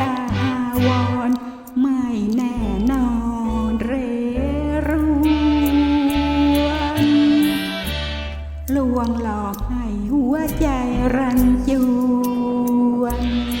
กาวนไม่แน่นอนเรรวนลวงหลอกให้หัวใจรันจวน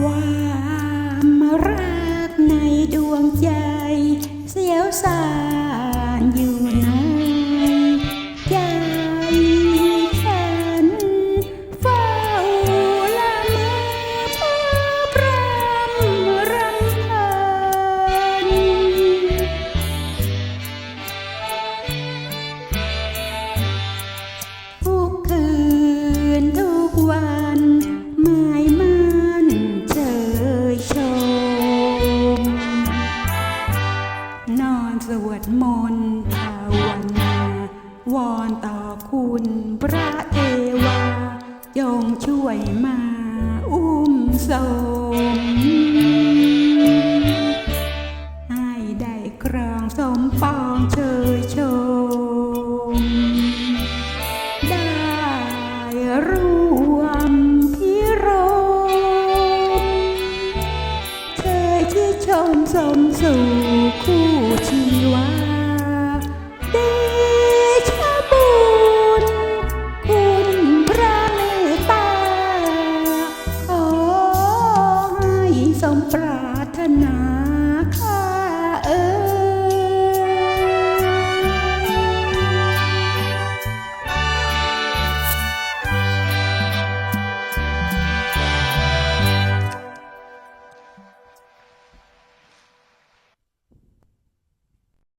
ความรักในดวงใจ เสียวสา สวดมนต์ภาวนา วอนต่อคุณพระเทวา ยงช่วยมาอุ้มสม ร่มสมสู่คู่ชีวา